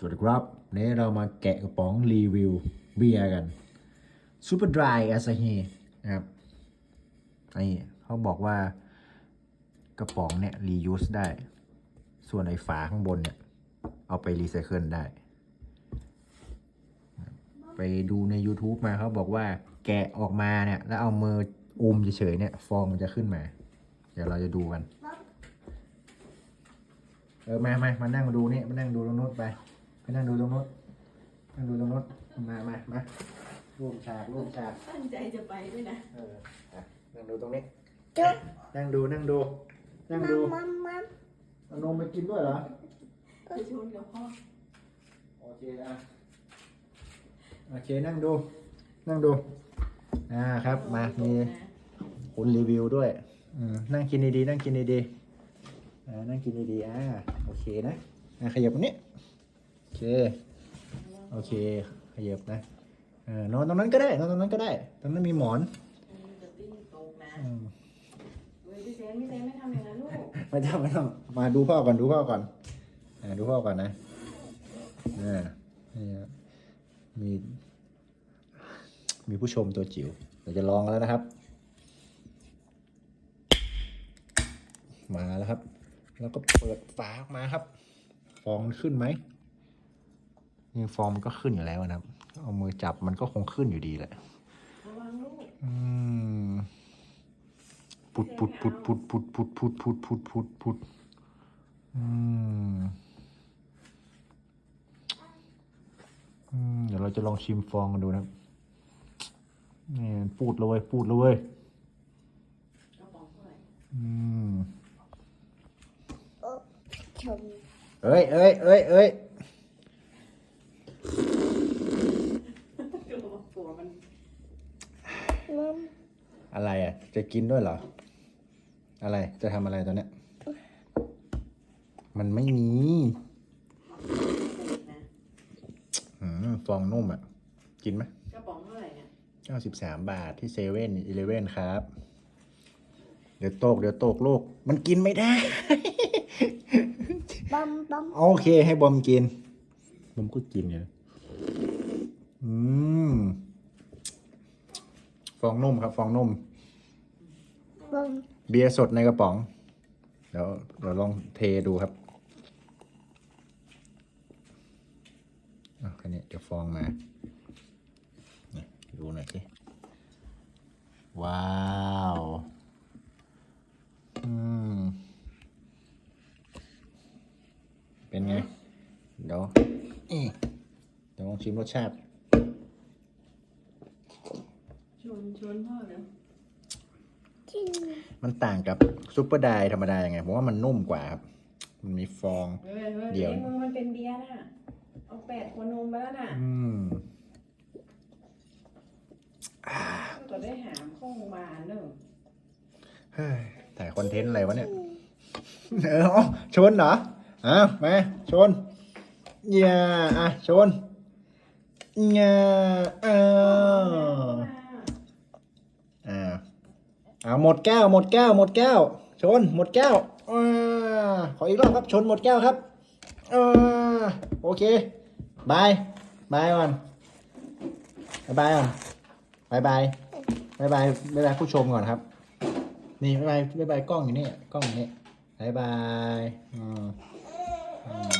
สวัสดีครับวันนี้เรามาแกะกระป๋องรีวิวเบียร์กัน Super Dry Asahi นะครับนี่เขาบอกว่ากระป๋องเนี่ย reuse ได้ ส่วนไอ้ฝาข้างบนเนี่ย เอาไปรีไซเคิลได้ ไปดูใน YouTube มาเขาบอกว่าแกะออกมาเนี่ย แล้วเอามืออุ้มเฉยๆเนี่ย ฟองมันจะขึ้นมา เดี๋ยวเราจะดูกัน เออ มามามานั่งดูนี่มานั่งดูตรงนู้นไป นั่งดูตรงนู้นนั่งดูตรงนู้นมามามาร่วมฉากร่วมฉากตั้งใจจะไปด้วยนะ เอออะนั่งดูตรงนี้ จุ๊บนั่งดูนั่งดู นั่งมัดูมมัมมัมเอานมไปกินด้วยเหรอ ไปชนกับพ่อโอเคอะโอเคนั่งดู นั่งดู อ่าครับ มามีคุณรีวิวด้วยอืมนั่งกินดีๆนั่งกินดีๆอ่านั่งกินดีๆอ่าโอเคนะอะขยับตรงนี้โอเค โอเค ขยับนะเออนอนตรงนั้นก็ได้ นอนตรงนั้นก็ได้ ตรงนั้นมีหมอนมันจะติ้งตกนะอืมเว้ยพี่เซนพี่เซนไม่ทำอย่างนั้นลูกไม่ต้องไม่ต้องมาดูพ่อก่อนดูพ่อก่อนอ่าดูพ่อก่อนนะอ่านี่ฮะมี มีผู้ชมตัวจิ๋วเราจะลองแล้วนะครับ มาแล้วครับ แล้วก็เปิดฝาออกมาครับ ฟองมันขึ้นไหม นี่ฟองมันก็ขึ้นอยู่แล้วนะครับ เอามือจับมันก็คงขึ้นอยู่ดีแหละระวังลูกอืมพุดพุดพุดพุดพุดพุดพุดพุดพุดพุดพุดอืมอืมเดี๋ยวเราจะลองชิมฟองกันดูนะครับนี่ปูดเลยปูดเลยกระป๋องเท่าไหร่อืมโอ้ชมเอ้ยเอ้ยเอ้ยเอ้ย กระป๋องตัวมัน มัม อะไรอะ จะกินด้วยเหรอ อะไร จะทำอะไรตอนเนี้ย มันไม่มีปูดนะอืมฟองนุ่มอะ กินไหมกระป๋องเท่าไหร่เนี่ยเก้าสิบสามบาทที่เซเว่นอีเลเว่นครับ เดี๋ยวโตก เดี๋ยวโตกลูก มันกินไม่ได้บัมบัมโอเค ให้บอมกิน บอมก็กินเนี่ยอืม ฟองนุ่มครับ ฟองนุ่มบัมเบียร์สดในกระป๋อง เดี๋ยวเดี๋ยวลองเทดูครับอะแค่นี้เดี๋ยวฟองมานี่ดูหน่อยสิ ว้าวอืมเป็นไง เดี๋ยวอี้เดี๋ยวลองชิมรสชาติ ช นชนพ่อเดี๋ยวจิ้งมันต่างกับซุปเปอร์ไดร์ธรรมดายังไงผมว่ามันนุ่มกว่าครับ มันมีฟองเฮ้ยเฮ้ยเดี๋ยวมึงมันเป็นเบียร์น่ะ เอาแปดขวดนมไปแล้วน่ะอืมก็ได้หามเข้ามาเนอะเฮ้ยถ่ายคอนเทนต์อะไรวะเนี่ย เออเอาชนเหรออะมาชนอย่าอะชนอย่าอ้าวอ่า อ่าหมดแก้ว หมดแก้ว หมดแก้ว ชน หมดแก้วอ่าขออีกรอบครับ ชนหมดแก้วครับอ่าโอเคบายบายก่อนบายก่อนบายบายบายบายบายบายผู้ชมก่อนครับ นี่บายบายบายบายกล้องอยู่นี่กล้องอยู่นี่บายบายอืมอืม